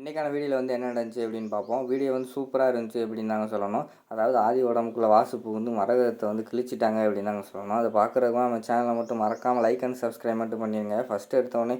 இன்றைக்கான வீடியோவில் வந்து என்ன நடந்துச்சு அப்படின்னு பார்ப்போம். வீடியோ வந்து சூப்பராக இருந்துச்சு அப்படின்னு தாங்க சொல்லணும். அதாவது ஆதி உடம்புக்குள்ளே வாசுப்பு வந்து மரகதத்தை வந்து கிழிச்சிட்டாங்க அப்படின்னு தாங்க சொல்லணும். அதை பார்க்குறதுக்கு நம்ம சேனலை மட்டும் மறக்காமல் லைக் அண்ட் சப்ஸ்கிரைப் மட்டும் பண்ணிடுங்க ஃபஸ்ட்டு எடுத்தோடனே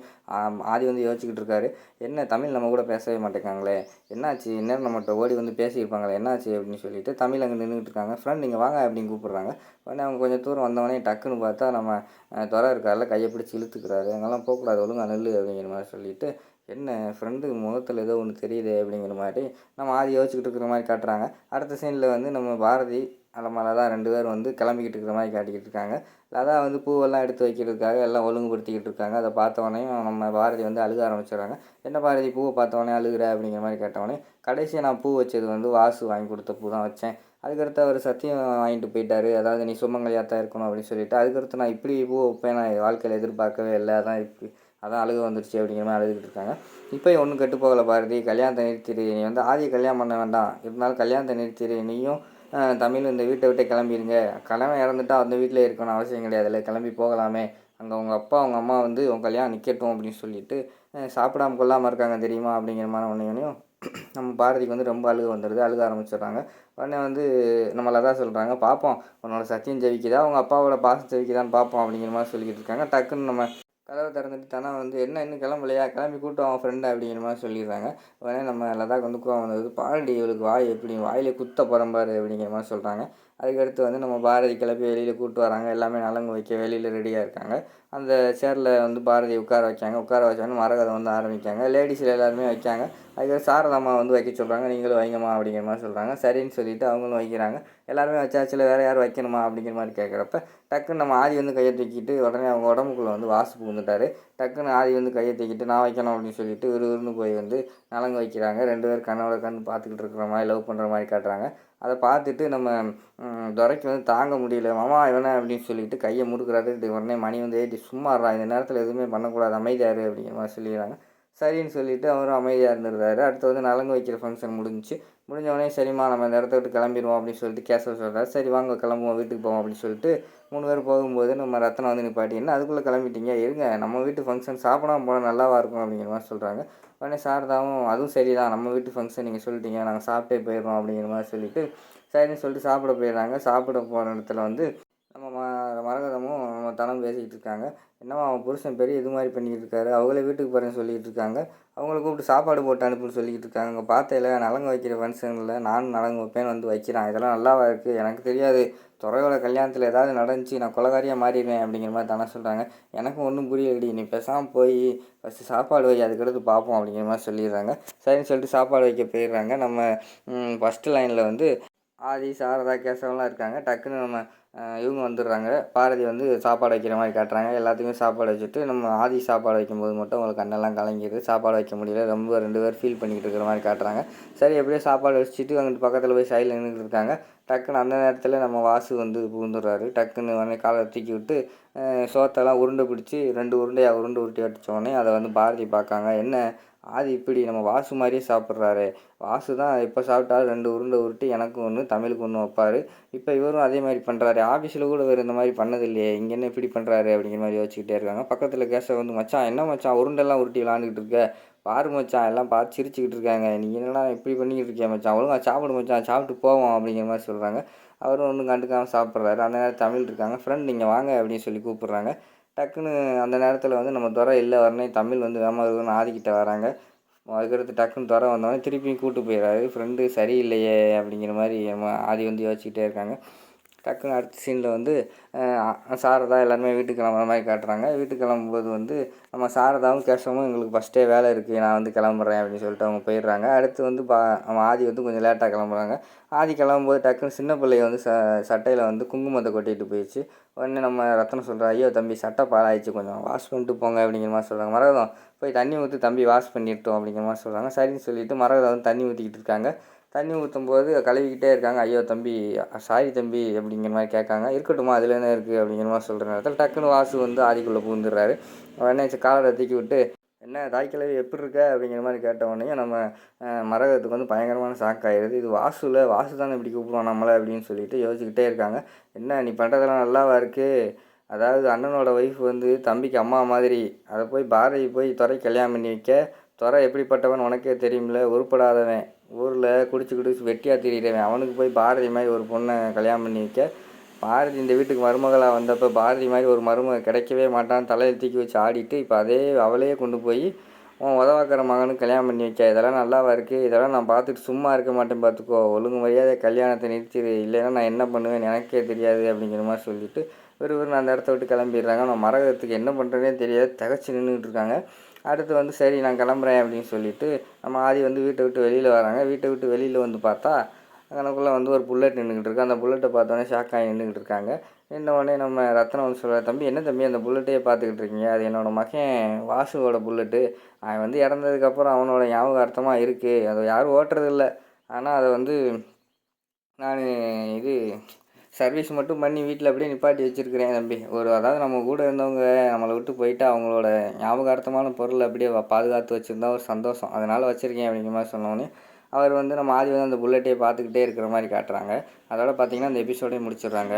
ஆதி வந்து யோசிச்சுக்கிட்டு இருக்காரு. என்ன தமிழ் நம்ம கூட பேசவே மாட்டேங்காங்களே. என்னாச்சு? இந்நேரம் நம்மகிட்ட ஓடி வந்து பேசியிருப்பாங்களே. என்னாச்சு அப்படின்னு சொல்லிட்டு தமிழ் அங்கே நின்றுட்டு இருக்காங்க. ஃப்ரெண்ட் நீங்கள் வாங்க அப்படின்னு கூப்பிட்றாங்க. உடனே அவங்க கொஞ்சம் தூரம் வந்தவொடனே டக்குன்னு பார்த்தா நம்ம துறை துரை இருக்கார்ல கையை பிடிச்சி இழுத்துக்கிறாரு. அங்கெல்லாம் போகக்கூடாது ஒழுங்காக நெல் அப்படிங்கிற மாதிரி சொல்லிட்டு என்ன ஃப்ரெண்டு முகத்தில் ஏதோ ஒன்று தெரியுது அப்படிங்கிற மாதிரி நம்ம ஆதி யோசிச்சுக்கிட்டு இருக்கிற மாதிரி காட்டுறாங்க. அடுத்த சீனில் வந்து நம்ம பாரதி நம்ம தான் ரெண்டு பேரும் வந்து கிளம்பிக்கிட்டு இருக்கிற மாதிரி காட்டிக்கிட்டு இருக்காங்க. லதா வந்து பூவெல்லாம் எடுத்து வைக்கிறதுக்காக எல்லாம் ஒழுங்குபடுத்திக்கிட்டு இருக்காங்க. அதை பார்த்தவொடனே நம்ம பாரதி வந்து அழுக ஆரம்பிச்சிடுறாங்க. என்ன பாரதி பூவை பார்த்தவொடனே அழுகுற? அப்படிங்கிற மாதிரி கேட்டவொடனே கடைசியாக நான் பூ வச்சது வந்து வாசு வாங்கி கொடுத்த பூ தான் வச்சேன். அதுக்கடுத்து அவர் சத்தியம் வாங்கிட்டு போயிட்டாரு. அதாவது நீ சுமங்கலியாத்தான் இருக்கணும் அப்படின்னு சொல்லிட்டு அதுக்கடுத்து நான் இப்படி பூ வைப்பேன் நான் வாழ்க்கையில் எதிர்பார்க்கவே இல்லை. அதான் இப்படி அதான் அழுக வந்துடுச்சு அப்படிங்கிற மாதிரி அழுதுகிட்டு இருக்காங்க. இப்போ ஒன்றும் கெட்டு போகலை பாரதி. கல்யாணத்தை நிறுத்திடு நீ வந்து ஆதியை கல்யாணம் பண்ண வேண்டாம். இருந்தாலும் கல்யாணத்தை நிறுத்திடு நீயும் தமிழ் இந்த வீட்டை விட்டே கிளம்பிடுங்க கல்யாணம் இறந்துட்டா அந்த வீட்டிலே இருக்கணும் அவசியம் கிடையாதுல்ல கிளம்பி போகலாமே. அங்கே உங்கள் அப்பா உங்கள் அம்மா வந்து உன் கல்யாணம் நிற்கட்டும் அப்படின்னு சொல்லிட்டு சாப்பிடாம கொள்ளாமல் இருக்காங்க தெரியுமா அப்படிங்கிற மாதிரி ஒன்றையும் நம்ம பாரதிக்கு வந்து ரொம்ப அழுக வந்துடுது. அழுக ஆரம்பிச்சிடுறாங்க. உடனே வந்து நம்ம தான் சொல்கிறாங்க பார்ப்போம் உன்னோட சத்தியம் ஜெயிக்குதா உங்கள் அப்பாவோட பாசம் ஜெயிக்குதான்னு பார்ப்போம் அப்படிங்கிற மாதிரி சொல்லிக்கிட்டு இருக்காங்க. டக்குன்னு நம்ம கதவை திறந்துட்டு தானே வந்து என்ன இன்னும் கிளம்பலையா? கிளம்பி கூட்டம் அவன் ஃப்ரெண்டு அப்படிங்கிற மாதிரி சொல்லிடுறாங்க. உடனே நம்ம லதாக்கு வந்து கோவம் வந்தது பாரடி இவளுக்கு வாய் எப்படி வாயிலே குத்த பரம்பாரு அப்படிங்கிற மாதிரி சொல்கிறாங்க அதுக்கடுத்து வந்து நம்ம பாரதி கிளப்பி வெளியில் கூப்பிட்டு வராங்க. எல்லாமே நலங்கு வைக்க வெளியில் ரெடியாக இருக்காங்க. அந்த சேரில் வந்து பாரதி உட்கார வைக்காங்க. உட்கார வச்சோன்னு மரகதம் வந்து ஆரம்பிக்காங்க. லேடிஸில் எல்லாருமே வைக்காங்க. அதுக்கு சாரதாம்மா வந்து வைக்க சொல்கிறாங்க நீங்களும் வைங்கம்மா அப்படிங்கிற மாதிரி சொல்கிறாங்க சரின்னு சொல்லிவிட்டு அவங்களும் வைக்கிறாங்க. எல்லாருமே வச்சாச்சில் வேறு யாரும் வைக்கணுமா அப்படிங்கிற மாதிரி கேட்குறப்ப டக்குன்னு நம்ம ஆதி வந்து கையை தூக்கிட்டு உடனே அவங்க உடம்புக்குள்ளே வந்து வாசு புகுந்துட்டார். டக்குன்னு ஆதி வந்து கையை தூக்கிட்டு நான் வைக்கணும் அப்படின்னு சொல்லிட்டு விறுவிறுன்னு போய் வந்து நலங்கு வைக்கிறாங்க. ரெண்டு பேர் கண்ணோட கண் பார்த்துக்கிட்டு இருக்கிற மாதிரி லவ் பண்ணுற மாதிரி காட்டுறாங்க. அதை பார்த்துட்டு நம்ம ம், துரைக்கு வந்து தாங்க முடியல. மாமா இவனை அப்படின்னு சொல்லிட்டு கையை முறுக்குறாரு இது உடனே மணி வந்து ஏற்றி சும்மாறா இந்த நேரத்தில் எதுவுமே பண்ணக்கூடாது. அமைதியாரு அப்படிங்கிற மாதிரி சொல்லிடுறாங்க. சரின்னு சொல்லிட்டு அவரும் அமைதியாக இருந்துடுறாரு. அடுத்து வந்து நலங்கு வைக்கிற ஃபங்க்ஷன் முடிஞ்சு முடிஞ்ச உடனே சரிம்மா நம்ம இந்த இடத்த விட்டு கிளம்பிடுவோம் அப்படின்னு சொல்லிட்டு கேசவ சொல்கிறார் சரி வாங்க கிளம்புவோம் வீட்டுக்கு போவோம் அப்படின்னு சொல்லிட்டு மூணு பேர் போகும்போது நம்ம ரத்தனம் வந்து நிப்பாட்டி என்ன அதுக்குள்ளே கிளம்பிட்டீங்க. இருங்க நம்ம வீட்டு ஃபங்க்ஷன் சாப்பிடாம போனால் நல்லாவா இருக்கும் அப்படிங்கிற மாதிரி சொல்கிறாங்க உடனே சாரதாவும் அதுவும் சரிதான். நம்ம வீட்டு ஃபங்க்ஷன் நீங்கள் சொல்லிட்டீங்க நாங்கள் சாப்பிட்டே போயிடுறோம் அப்படிங்கிற மாதிரி சொல்லிவிட்டு சரின்னு சொல்லிட்டு சாப்பிட போயிடுறாங்க. சாப்பிட போகிற இடத்துல வந்து நம்ம ம மரகதமும் நம்ம தனம் பேசிக்கிட்டு இருக்காங்க. என்னவா அவன் புருஷன் பெரிய இது மாதிரி பண்ணிக்கிட்டு இருக்காரு. அவங்களே வீட்டுக்கு போகிறேன்னு சொல்லிக்கிட்டு இருக்காங்க. அவங்கள கூப்பிட்டு சாப்பாடு போட்டு அனுப்புன்னு சொல்லிக்கிட்டு இருக்காங்க. அங்கே பார்த்தையில் நலங்கு வைக்கிற ஃபங்க்ஷனில் நானும் நலங்கு வைப்பேன்னு வந்து வைக்கிறான். இதெல்லாம் நல்லாவா இருக்குது எனக்கு தெரியாது. துறையோட கல்யாணத்தில் ஏதாவது நடந்துச்சு நான் கொலகாரியாக மாறிடுவேன் அப்படிங்கிற மாதிரி தானே சொல்கிறாங்க எனக்கும் ஒன்றும் புரியலடி. நீ பேசாமல் போய் ஃபஸ்ட்டு சாப்பாடு வை அதுக்கடுத்து பார்ப்போம் அப்படிங்கிற மாதிரி சொல்லிடுறாங்க. சரின்னு சொல்லிட்டு சாப்பாடு வைக்க போயிடுறாங்க. நம்ம ஃபஸ்ட்டு லைனில் வந்து ஆதி சாரதா கேசவெல்லாம் இருக்காங்க. டக்குன்னு நம்ம இவங்க வந்துடுறாங்க. பாரதி வந்து சாப்பாடு வைக்கிற மாதிரி காட்டுறாங்க. எல்லாத்துக்குமே சாப்பாடு வச்சுட்டு நம்ம ஆதி சாப்பாடு வைக்கும்போது மட்டும் அவங்களுக்கு கண்ணெல்லாம் கலங்கிடுது சாப்பாடு வைக்க முடியல. ரொம்ப ரெண்டு பேர் ஃபீல் பண்ணிக்கிட்டு இருக்கிற மாதிரி காட்டுறாங்க. சரி எப்படியோ சாப்பாடு வச்சுட்டு அங்கிட்டு பக்கத்தில் போய் சைடில் நின்றுட்டு இருக்காங்க. டக்குன்னு அந்த நேரத்தில் நம்ம வாசு வந்து பூந்துடுறாரு டக்குன்னு உடனே காலை தூக்கி விட்டு சோத்தெல்லாம் உருண்டை பிடிச்சி ரெண்டு உருண்டையாக உருண்டை உருட்டி அடித்தோடனே உடனே அதை வந்து பாரதி பார்க்காங்க. என்ன? ஆதி இப்படி நம்ம வாசு மாதிரியே சாப்பிட்றாரு. வாசு தான் இப்போ சாப்பிட்டாலும் ரெண்டு உருண்டை உருட்டி எனக்கும் ஒன்று தமிழுக்கு ஒன்று வைப்பார். இப்போ இவரும் அதே மாதிரி பண்ணுறாரு ஆஃபீஸில் கூட இவர் இந்த மாதிரி பண்ணதில்லையே. இங்கே என்ன இப்படி பண்ணுறாரு அப்படிங்கிற மாதிரி யோசிச்சுக்கிட்டே இருக்காங்க. பக்கத்தில் கேஸை வந்து மச்சான் என்ன மச்சான்? உருண்டெல்லாம் உருட்டி விளாண்டுக்கிட்டு இருக்க. பாரு மச்சான் எல்லாம் பார்த்து சிரிச்சுக்கிட்டு இருக்காங்க. நீ என்னடா இப்படி பண்ணிக்கிட்டு இருக்கியா மச்சான்? ஒழுங்கா சாப்பிடு மச்சான் சாப்பிட்டு போவோம் அப்படிங்கிற மாதிரி சொல்கிறாங்க அவரும் ஒன்றும் கண்டுக்காமல் சாப்பிட்றாரு. அந்த நேரம் தமிழ் இருக்காங்க. ஃப்ரெண்ட் நீங்கள் வாங்க அப்படின்னு சொல்லி கூப்பிட்றாங்க. டக்குன்னு அந்த நேரத்தில் வந்து நம்ம துறை இல்லை வரனே தமிழ் வந்து வேமாருன்னு ஆதிக்கிட்ட வராங்க. அதுக்கடுத்து டக்குன்னு துறை வந்தோடனே திருப்பியும் கூட்டு போயிடுறாரு. ஃப்ரெண்டு சரியில்லையே அப்படிங்கிற மாதிரி ஆதி வந்து யோசிச்சுக்கிட்டே இருக்காங்க. டக்குன்னு அடுத்த சீனில் வந்து சாரதா எல்லாருமே வீட்டுக்கு கிளம்புற மாதிரி காட்டுறாங்க. வீட்டுக்கு கிளம்பும்போது வந்து நம்ம சாரதாவும் கேசவும் எங்களுக்கு ஃபஸ்ட்டே வேலை இருக்குது நான் வந்து கிளம்புறேன் அப்படின்னு சொல்லிட்டு அவங்க போயிடுறாங்க. அடுத்து வந்து பா நம்ம ஆதி வந்து கொஞ்சம் லேட்டாக கிளம்புறாங்க. ஆதி கிளம்பும்போது டக்குன்னு சின்ன பிள்ளைய வந்து ச சட்டையில் வந்து குங்குமத்தை கொட்டிட்டு போயிடுச்சு. உடனே நம்ம ரத்தனம் சொல்கிறா ஐயோ தம்பி சட்டை பாலாயிடுச்சு கொஞ்சம் வாஷ் பண்ணிட்டு போங்க அப்படிங்கிற மாதிரி சொல்கிறாங்க மரகதம் போய் தண்ணி ஊற்றி தம்பி வாஷ் பண்ணிட்டோம் அப்படிங்கிற மாதிரி சொல்கிறாங்க சரின்னு சொல்லிட்டு மரகதம் வந்து தண்ணி ஊற்றிக்கிட்டு இருக்காங்க. தண்ணி ஊற்றும் போது கழுவிக்கிட்டே இருக்காங்க. ஐயோ தம்பி சாரி தம்பி அப்படிங்கிற மாதிரி கேட்காங்க. இருக்கட்டுமா? அதில் என்ன இருக்குது அப்படிங்கிற மாதிரி சொல்கிற நேரத்தில் டக்குன்னு வாசு வந்து ஆதிக்குள்ளே பூந்துடுறாரு. உடனே காலரை தூக்கி விட்டு என்ன தாய்க்கிழவி எப்படி இருக்க? அப்படிங்கிற மாதிரி கேட்ட உடனே நம்ம மரகத்துக்கு வந்து பயங்கரமான ஷாக் ஆகிடுது இது வாசுல வாசு தானே இப்படி கூப்பிடுவோம் நம்மளை அப்படின்னு சொல்லிட்டு யோசிச்சுக்கிட்டே இருக்காங்க. என்ன நீ பண்ணுறதெல்லாம் நல்லாவா இருக்குது அதாவது அண்ணனோட ஒய்ஃப் வந்து தம்பிக்கு அம்மா மாதிரி. அதை போய் பாரதி போய் துறை கல்யாணம் பண்ணி வைக்க. துறை எப்படிப்பட்டவன் உனக்கே தெரியும்ல? உருப்படாதவன். ஊரில் குடிச்சு குடிச்சு வெட்டியாக திரியிறவன். அவனுக்கு போய் பாரதி மாதிரி ஒரு பொண்ணை கல்யாணம் பண்ணி வைக்க. பாரதி இந்த வீட்டுக்கு மருமகளாக வந்தப்போ பாரதி மாதிரி ஒரு மருமக கிடைக்கவே மாட்டான். தலையில் தூக்கி வச்சு ஆடிட்டு இப்போ அதே அவளையே கொண்டு போய் உன் உதவாக்கிற மகனுக்கு கல்யாணம் பண்ணி வைக்க. இதெல்லாம் நல்லாவா இருக்குது இதெல்லாம் நான் பார்த்துட்டு சும்மா இருக்க மாட்டேன் பார்த்துக்கோ. ஒழுங்கு மரியாதை கல்யாணத்தை நிறுத்திடு இல்லைன்னா நான் என்ன பண்ணுவேன் எனக்கே தெரியாது அப்படிங்கிற மாதிரி சொல்லிட்டு ஒரு அந்த இடத்த விட்டு கிளம்பிடுறாங்க. நான் மரகத்துக்கு என்ன பண்ணுறேனே தெரியாது. திகச்சு நின்றுட்டு இருக்காங்க. அடுத்து வந்து சரி நான் கிளம்புறேன் அப்படின்னு சொல்லிட்டு நம்ம ஆதி வந்து வீட்டை விட்டு வெளியில் வராங்க. வீட்டை விட்டு வெளியில் வந்து பார்த்தா கணக்குள்ளே வந்து ஒரு புல்லட் நின்றுக்கிட்டு இருக்கு. அந்த புல்லட்டை பார்த்தோன்னே ஷாக் ஆகி நின்றுக்கிட்டு இருக்காங்க. நின்ன உடனே நம்ம ரத்னம் வந்து சொல்கிற தம்பி என்ன தம்பி அந்த புல்லட்டையே பார்த்துக்கிட்டு இருக்கீங்க? அது என்னோடய மகன் வாசுவோட புல்லட்டு அவன் வந்து இறந்ததுக்கப்புறம் அவனோட ஞாபகார்த்தமாக இருக்குது அதை யாரும் ஓட்டுறதில்ல ஆனால் அதை வந்து நான் இது சர்வீஸ் மட்டும் பண்ணி வீட்டில் அப்படியே நிப்பாட்டி வச்சுருக்கிறேன் தம்பி. ஒரு அதாவது நம்ம கூட இருந்தவங்க நம்மளை விட்டு போயிட்டு அவங்களோட ஞாபகார்த்தமான பொருள் அப்படியே பாதுகாத்து வச்சுருந்தா ஒரு சந்தோஷம். அதனால் வச்சுருக்கேன் அப்படிங்கிற மாதிரி சொன்னோன்னே அவர் வந்து நம்ம ஆதி வந்து அந்த புல்லட்டையே பார்த்துக்கிட்டே இருக்கிற மாதிரி காட்டுறாங்க. அதோட பார்த்தீங்கன்னா அந்த எபிசோடே முடிச்சிடுறாங்க.